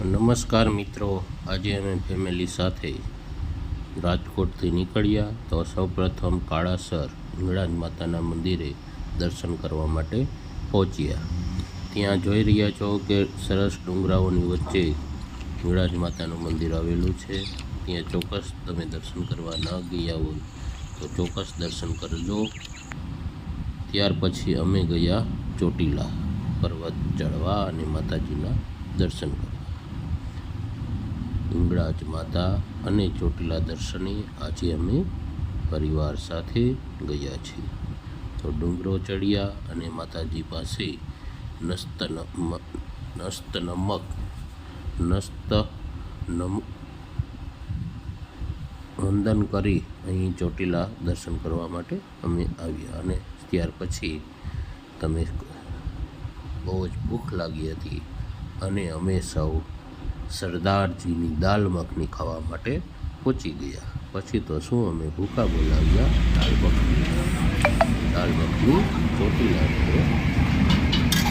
નમસ્કાર મિત્રો. આજે અમે ફેમિલી સાથે રાજકોટથી નીકળ્યા તો સૌપ્રથમ કાળાસર હિંગળાજ માતાના મંદિરે દર્શન કરવા માટે પહોંચ્યા. ત્યાં જોઈ રહ્યા છો કે સરસ ડુંગરાઓની વચ્ચે હિંગળાજ માતાનું મંદિર આવેલું છે. ત્યાં ચોક્કસ તમે દર્શન કરવા ન ગયા હોય તો ચોક્કસ દર્શન કરજો. ત્યાર પછી અમે ગયા ચોટીલા પર્વત ચડવા અને માતાજીના દર્શન કરવા. હિંગળાજ માતા અને ચોટીલા દર્શને આજે અમે પરિવાર સાથે ગયા છીએ. તો ડુંગરો ચડ્યા અને માતાજી પાસે નસ્ત નસ્ત નમક, નસ્ત નમ, વંદન કરી અહીં ચોટીલા દર્શન કરવા માટે અમે આવ્યા અને ત્યાર પછી તમે બહુ જ ભૂખ લાગી હતી અને અમે સૌ સરદારજીની દાલ મખની ખાવા માટે પહોંચી ગયા. પછી તો શું અમે ભૂખા બોલાવ્યા? દાલ મખની. દાલ મખની ચોટીલા.